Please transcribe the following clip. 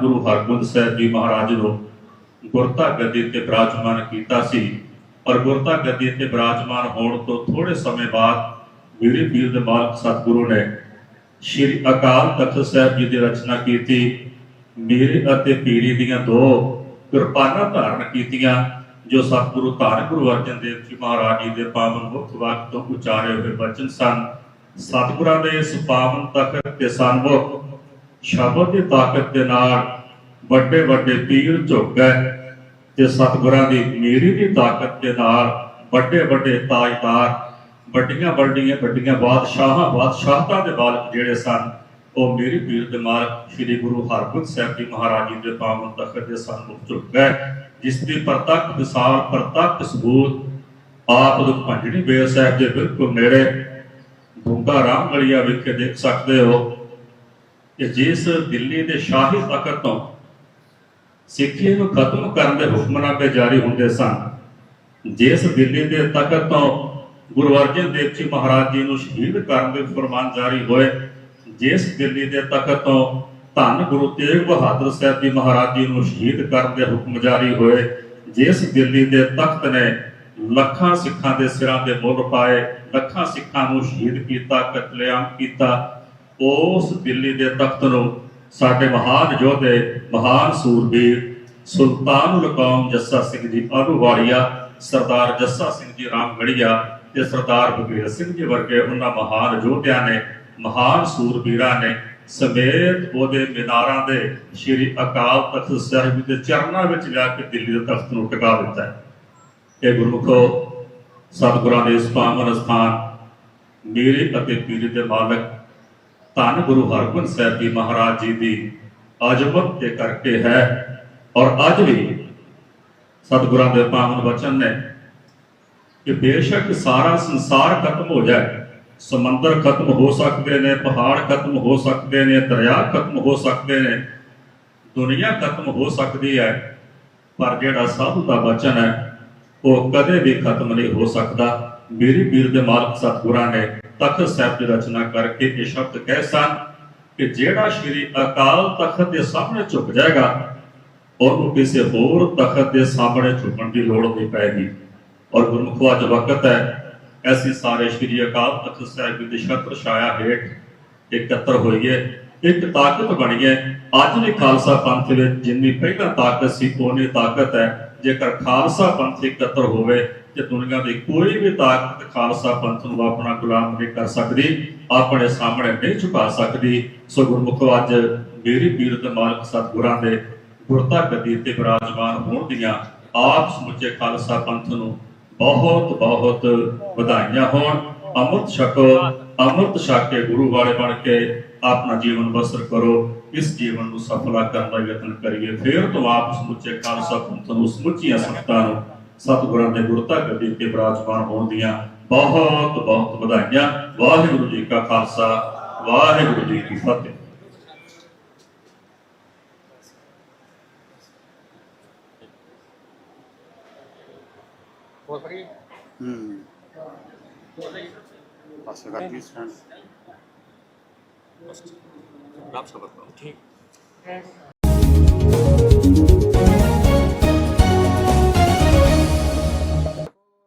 ਗੁਰੂ ਹਰਗੋਬਿੰਦ ਸਾਹਿਬ ਜੀ ਮਹਾਰਾਜ ਨੂੰ ਗੁਰਤਾ ਗੱਦੀ ਤੇ ਬਿਰਾਜਮਾਨ ਕੀਤਾ ਸੀ। ਔਰ ਗੁਰਤਾ ਗੱਦੀ ਤੇ ਬਿਰਾਜਮਾਨ ਹੋਣ ਤੋਂ ਥੋੜੇ ਸਮੇਂ ਬਾਅਦ ਮੇਰੇ ਪੀਰ ਦੇ ਮਾਲਕ ਸਤਿਗੁਰੂ ਨੇ ਸ਼੍ਰੀ ਅਕਾਲ ਤਖਤ ਸਾਹਿਬ ਜੀ ਦੀ ਰਚਨਾ ਕੀਤੀ। ਮੇਰੇ ਅਤੇ ਪੀਰੀ ਦੀਆਂ ਦੋ ਕਿਰਪਾਨਾਂ ਧਾਰਨ ਕੀਤੀਆਂ, ਜੋ ਸਤਿਗੁਰੂ ਧੰਨ ਗੁਰੂ ਅਰਜਨ ਦੇਵ ਜੀ ਮਹਾਰਾਜ ਜੀ ਦੇ ਪਾਵਨ ਮੁਖ ਵਾਕ ਤੋਂ ਉਚਾਰੇ ਹੋਏ ਬਚਨ ਸਨ। ਸਤਿਗੁਰਾਂ ਦੇ ਇਸ ਪਾਵਨ ਤਖਤ ਤੇ ਸਨਮੁਖ ਸ਼ਬਦ ਦੀ ਤਾਕਤ ਦੇ ਨਾਲ ਵੱਡੇ ਵੱਡੇ ਪੀਰ ਝੁਕ ਗਏ ਤੇ ਸਤਿਗੁਰਾਂ ਦੀ ਮੇਰੀ ਦੀ ਤਾਕਤ ਦੇ ਨਾਲ ਵੱਡੇ ਵੱਡੇ ਤਾਜਦਾਰ, ਵੱਡੀਆਂ ਵੱਡੀਆਂ ਵੱਡੀਆਂ ਬਾਦਸ਼ਾਹਾਂ, ਬਾਦਸ਼ਾਹਤਾਂ ਦੇ ਬਾਲਕ ਜਿਹੜੇ ਸਨ, ਉਹ ਮੇਰੀ ਪੀਰ ਦੇ ਮਾਲਕ ਸ੍ਰੀ ਗੁਰੂ ਹਰਗੋਬਿੰਦ ਸਾਹਿਬ ਜੀ ਮਹਾਰਾਜ ਜੀ ਦੇ ਪਾਵਨ ਤਖਤ ਦੇ ਸਨਮੁਖ ਝੁਕ ਗਏ, ਜਿਸ ਦੀ ਪ੍ਰਤੱਖ ਵਿਸਾਲ ਪ੍ਰਤੱਖ ਸਬੂਤ ਆਪ ਦੁਖ ਭੰਜਣੀ ਬੇਰ ਸਾਹਿਬ ਦੇ ਬਿਲਕੁਲ ਨੇੜੇ ਦੁੰਗਾ ਰਾਮ ਗਲੀਆ ਵਿਖੇ ਦੇਖ ਸਕਦੇ ਹੋ। ਕਿ ਜਿਸ ਦਿੱਲੀ ਦੇ ਸ਼ਾਹੀ ਤਖਤ ਤੋਂ ਸਿੱਖੀ ਨੂੰ ਖਤਮ ਕਰਨ ਦੇ ਹੁਕਮਨਾਮੇ ਜਾਰੀ ਹੁੰਦੇ ਸਨ, ਜਿਸ ਦਿੱਲੀ ਦੇ ਤਖਤ ਤੋਂ ਗੁਰੂ ਅਰਜਨ ਦੇਵ ਜੀ ਮਹਾਰਾਜ ਜੀ ਨੂੰ ਸ਼ਹੀਦ ਕਰਨ ਦੇ ਫਰਮਾਨ ਜਾਰੀ ਹੋਏ, ਜਿਸ ਦਿੱਲੀ ਦੇ ਤਖਤ ਤੋਂ ਧੰਨ ਗੁਰੂ ਤੇਗ ਬਹਾਦਰ ਸਾਹਿਬ ਜੀ ਮਹਾਰਾਜ ਜੀ ਨੂੰ ਸ਼ਹੀਦ ਕਰਨ ਦੇ ਹੁਕਮ ਜਾਰੀ ਹੋਏ, ਜਿਸ ਦਿੱਲੀ ਦੇ ਤਖਤ ਨੇ ਲੱਖਾਂ ਸਿੱਖਾਂ ਦੇ ਸਿਰਾਂ ਤੇ ਮੁੱਲ ਪਾਏ, ਲੱਖਾਂ ਸਿੱਖਾਂ ਨੂੰ ਸ਼ਹੀਦ ਕੀਤਾ, ਕਤਲੇਆਮ ਕੀਤਾ ਉਸ ਦਿੱਲੀ ਦੇ ਤਖਤ ਨੂੰ ਸਾਡੇ ਮਹਾਨ ਯੋਧੇ, ਮਹਾਨ ਸੂਰਬੀਰ ਸੁਲਤਾਨੁਲ ਕੌਮ ਜੱਸਾ ਸਿੰਘ ਜੀ ਆਹੂਵਾਲੀਆ ਸਰਦਾਰ ਜੱਸਾ ਸਿੰਘ ਜੀ ਰਾਮਗੜੀਆ ਤੇ ਸਰਦਾਰ ਬਗੀਰ ਸਿੰਘ ਜੀ ਵਰਗੇ ਉਹਨਾਂ ਮਹਾਨ ਯੋਧਿਆਂ ਨੇ, ਮਹਾਨ ਸੂਰਬੀਰਾਂ ਨੇ ਸਮੇਤ ਉਹਦੇ ਮਿਨਾਰਾਂ ਦੇ ਸ਼੍ਰੀ ਅਕਾਲ ਤਖਤ ਸਾਹਿਬ ਜੀ ਦੇ ਚਰਨਾਂ ਵਿੱਚ ਜਾ ਕੇ ਦਿੱਲੀ ਦੇ ਤਖਤ ਨੂੰ ਟਿਕਾ ਦਿੱਤਾ ਹੈ। ਇਹ ਗੁਰਮੁਖੋ, ਸਤਿਗੁਰਾਂ ਦੇ ਇਸ ਪਾਵਨ ਸਥਾਨ ਮੇਰੇ ਅਤੇ ਪੀਰ ਦੇ ਮਾਲਕ ਧੰਨ ਗੁਰੂ ਹਰਗੋਬਿੰਦ ਸਾਹਿਬ ਜੀ ਮਹਾਰਾਜ ਜੀ ਦੀ ਅਜਮਤ ਦੇ ਕਰਕੇ ਹੈ। ਔਰ ਅੱਜ ਵੀ ਸਤਿਗੁਰਾਂ ਦੇ ਪਾਵਨ ਵਚਨ ਨੇ ਕਿ ਬੇਸ਼ੱਕ ਸਾਰਾ ਸੰਸਾਰ ਖਤਮ ਹੋ ਜਾਏ, ਸਮੁੰਦਰ ਖਤਮ ਹੋ ਸਕਦੇ ਨੇ, ਪਹਾੜ ਖਤਮ ਹੋ ਸਕਦੇ ਨੇ, ਦਰਿਆ ਖਤਮ ਹੋ ਸਕਦੇ ਨੇ, ਦੁਨੀਆ ਖਤਮ ਹੋ ਸਕਦੀ ਹੈ, ਪਰ ਜਿਹੜਾ ਸਾਧੂ ਦਾ ਵਚਨ ਹੈ, ਉਹ ਕਦੇ ਵੀ ਖਤਮ ਨਹੀਂ ਹੋ ਸਕਦਾ। ਮੇਰੀ ਪੀਰ ਦੇ ਮਾਲਕ ਸਤਿਗੁਰਾਂ ਨੇ ਤਖਤ ਸਾਹਿਬ ਦੀ ਰਚਨਾ ਕਰਕੇ ਇਹ ਸ਼ਬਦ ਕਹਿ ਸਨ ਕਿ ਜਿਹੜਾ ਸ਼੍ਰੀ ਅਕਾਲ ਤਖਤ ਦੇ ਸਾਹਮਣੇ ਝੁਕ ਜਾਏਗਾ, ਉਹਨੂੰ ਕਿਸੇ ਹੋਰ ਤਖਤ ਦੇ ਸਾਹਮਣੇ ਝੁਕਣ ਦੀ ਲੋੜ ਨਹੀਂ ਪੈਗੀ। ਔਰ ਗੁਰਮੁਖੋ ਅੱਜ ਵਕਤ ਹੈ, ਐਸੀ ਸਾਰੇ ਸ਼੍ਰੀ ਅਕਾਲ ਤਖਤ ਸਾਹਿਬ ਦੀ ਛਤਰ ਛਾਇਆ ਹੇਠ ਇਕੱਤਰ ਹੋਈਏ, ਇੱਕ ਤਾਕਤ ਬਣੀਏ। ਅੱਜ ਵੀ ਖਾਲਸਾ ਪੰਥ ਵਿੱਚ ਜਿੰਨੀ ਪਹਿਲਾਂ ਤਾਕਤ ਸੀ ਉਹਨੀ ਤਾਕਤ ਹੈ। ਜੇਕਰ ਖਾਲਸਾ ਪੰਥ ਇਕੱਤਰ ਹੋਵੇ, ਤੇ ਦੁਨੀਆ ਦੀ ਕੋਈ ਵੀ ਤਾਕਤ ਖਾਲਸਾ ਪੰਥ ਨੂੰ ਆਪਣਾ ਗੁਲਾਮ ਨਹੀਂ ਕਰ ਸਕਦੀ, ਆਪਣੇ ਸਾਹਮਣੇ ਨਹੀਂ ਝੁਕਾ ਸਕਦੀ। ਸੋ ਗੁਰਮੁਖੋ, ਅੱਜ ਮੇਰੀ ਪੀਰ ਤੇ ਮਾਲਕ ਸਤਿਗੁਰਾਂ ਦੇ ਗੁਰਤਾ ਗੱਦੀ ਤੇ ਬਿਰਾਜਮਾਨ ਹੋਣ ਦੀਆਂ ਆਪ ਸਮੁੱਚੇ ਖਾਲਸਾ ਪੰਥ ਨੂੰ ਬਹੁਤ ਬਹੁਤ ਵਧਾਈਆਂ ਹੋਣ। ਅੰਮ੍ਰਿਤ ਛਕੋ, ਅੰਮ੍ਰਿਤ ਛਕ ਕੇ ਗੁਰੂ ਵਾਲੇ ਬਣ ਕੇ ਆਪਣਾ ਜੀਵਨ ਬਸਰ ਕਰੋ। ਇਸ ਜੀਵਨ ਨੂੰ ਸਫਲਾ ਕਰਨ ਦਾ ਯਤਨ ਕਰੀਏ, ਫਿਰ ਤੋਂ ਆਪ ਸਮੁੱਚੇ ਖਾਲਸਾ ਪੰਥ ਨੂੰ ਸਮੁੱਚੀਆਂ ਸੰਗਤਾਂ ਨੂੰ ਸਤਿਗੁਰਾਂ ਦੇ ਗੁਰਤਾ ਗੱਦੀ ਤੇ ਬਿਰਾਜਮਾਨ ਹੋਣ ਦੀਆਂ ਬਹੁਤ ਬਹੁਤ ਵਧਾਈਆਂ। ਵਾਹਿਗੁਰੂ ਜੀ ਕਾ ਖਾਲਸਾ, ਵਾਹਿਗੁਰੂ ਜੀ ਕੀ ਫਤਿਹ। ਹੋਰ ਕਰੀਏ ਹੂੰ ਪਾਸੇ ਰੱਖੀ ਸਟੈਂਡ। ਰੱਬ ਸਬਰ ਕਰੋ ਠੀਕ।